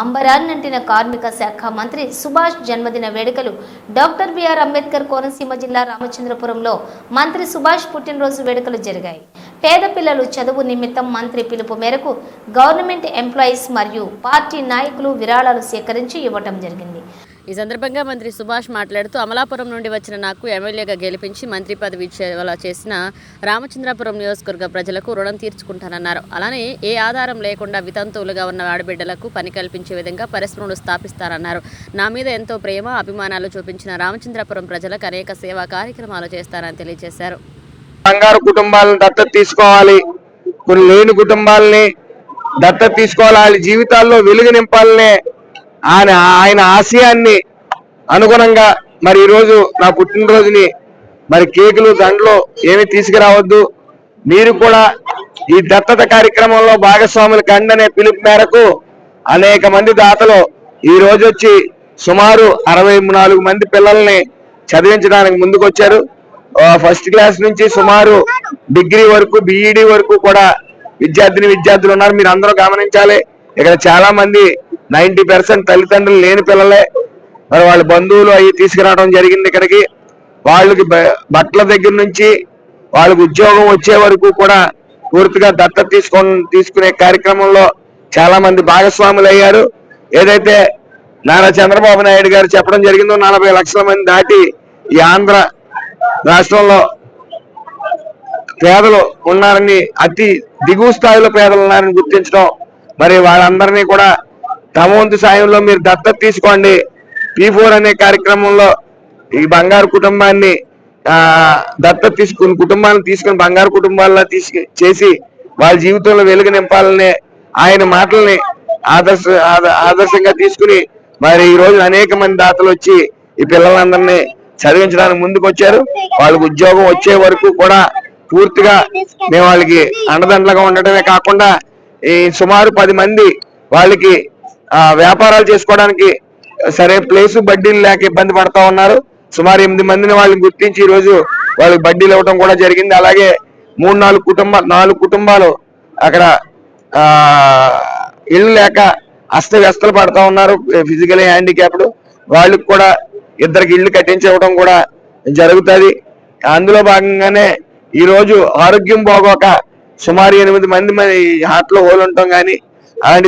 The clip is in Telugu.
అంబరాన్నంటిన కార్మిక శాఖ మంత్రి సుభాష్ జన్మదిన వేడుకలు డాక్టర్ బిఆర్ అంబేద్కర్ కోనసీమ జిల్లా రామచంద్రపురంలో మంత్రి సుభాష్ పుట్టినరోజు వేడుకలు జరిగాయి. పేద పిల్లలు చదువు నిమిత్తం మంత్రి పిలుపు మేరకు గవర్నమెంట్ ఎంప్లాయీస్ మరియు పార్టీ నాయకులు విరాళాలు సేకరించి ఇవ్వటం జరిగింది. ఈ సందర్భంగా మంత్రి సుభాష్ మాట్లాడుతూ అమలాపురం నుండి వచ్చిన నాకు ఎమ్మెల్యేగా గెలిపించి మంత్రి పదవి ఇచ్చేలా చేసిన రామచంద్రాపురం నియోజకవర్గ ప్రజలకు రుణం తీర్చుకుంటానన్నారు. అలానే ఏ ఆధారం లేకుండా వితంతువులుగా ఉన్న ఆడబిడ్డలకు పని కల్పించే విధంగా పరిశ్రమలు స్థాపిస్తారన్నారు నా మీద ఎంతో ప్రేమ అభిమానాలు చూపించిన రామచంద్రాపురం ప్రజలకు అనేక సేవా కార్యక్రమాలు చేస్తారని తెలియజేశారు. బంగారు కుటుంబాలను దత్తత తీసుకోవాలి. కొన్ని లేని కుటుంబాలని దత్తత తీసుకోవాలి. వాళ్ళ జీవితాల్లో వెలుగు నింపాలనే ఆయన ఆయన ఆశయాన్ని అనుగుణంగా మరి ఈరోజు నా పుట్టినరోజుని మరి కేకులు దండలు ఏమి తీసుకురావద్దు. మీరు కూడా ఈ దత్తత కార్యక్రమంలో భాగస్వాములు కండనే పిలుపు మేరకు అనేక మంది దాతలు ఈ రోజు వచ్చి సుమారు అరవై నాలుగు మంది పిల్లల్ని చదివించడానికి ముందుకు వచ్చారు ఫస్ట్ క్లాస్ నుంచి సుమారు డిగ్రీ వరకు బిఈడి వరకు కూడా విద్యార్థిని విద్యార్థులు ఉన్నారు. మీరు అందరూ గమనించాలి. ఇక్కడ చాలా మంది నైన్టీ పర్సెంట్ తల్లిదండ్రులు లేని పిల్లలే. మరి వాళ్ళ బంధువులు అవి తీసుకురావడం జరిగింది ఇక్కడికి. వాళ్ళకి బ- బట్టల దగ్గర నుంచి వాళ్ళకి ఉద్యోగం వచ్చే వరకు కూడా పూర్తిగా దత్తత తీసుకో తీసుకునే కార్యక్రమంలో చాలా మంది భాగస్వాములు అయ్యారు. ఏదైతే నారా చంద్రబాబు నాయుడు గారు చెప్పడం జరిగిందో నలభై లక్షల మంది దాటి ఈ ఆంధ్ర రాష్ట్రంలో పేదలు ఉన్నారని అతి దిగువ స్థాయిలో పేదలు ఉన్నారని గుర్తించడం మరి వాళ్ళందరినీ కూడా తమ వంతు సాయంలో మీరు దత్తత తీసుకోండి. పీ ఫోర్ అనే కార్యక్రమంలో ఈ బంగారు కుటుంబాన్ని ఆ దత్తత తీసుకుని కుటుంబాన్ని తీసుకుని బంగారు కుటుంబాల్లో తీసుకు చేసి వాళ్ళ జీవితంలో వెలుగు నింపాలనే ఆయన మాటల్ని ఆదర్శ ఆదర్శంగా తీసుకుని మరి ఈ రోజు అనేక మంది దాతలు వచ్చి ఈ పిల్లలందరినీ చదివించడానికి ముందుకు వచ్చారు వాళ్ళకి ఉద్యోగం వచ్చే వరకు కూడా పూర్తిగా మేము వాళ్ళకి అండదండలుగా ఉండటమే కాకుండా ఈ సుమారు పది మంది వాళ్ళకి వ్యాపారాలు చేసుకోవడానికి సరే ప్లేస్ బడ్డీలు లేక ఇబ్బంది పడతా ఉన్నారు. సుమారు ఎనిమిది మందిని వాళ్ళని గుర్తించి ఈ రోజు వాళ్ళకి బడ్డీలు ఇవ్వడం కూడా జరిగింది. అలాగే మూడు నాలుగు కుటుంబ నాలుగు కుటుంబాలు అక్కడ ఇల్లు లేక అస్తవ్యస్తలు పడతా ఉన్నారు. ఫిజికల్ హ్యాండిక్యాప్డ్ వాళ్ళకి కూడా ఇద్దరికి ఇల్లు కట్టించివ్వడం కూడా జరుగుతుంది. అందులో భాగంగానే ఈ రోజు ఆరోగ్యం బాగోక సుమారు ఎనిమిది మంది మరి హార్ట్లో హోల్ ఉంటాం కానీ అలాంటి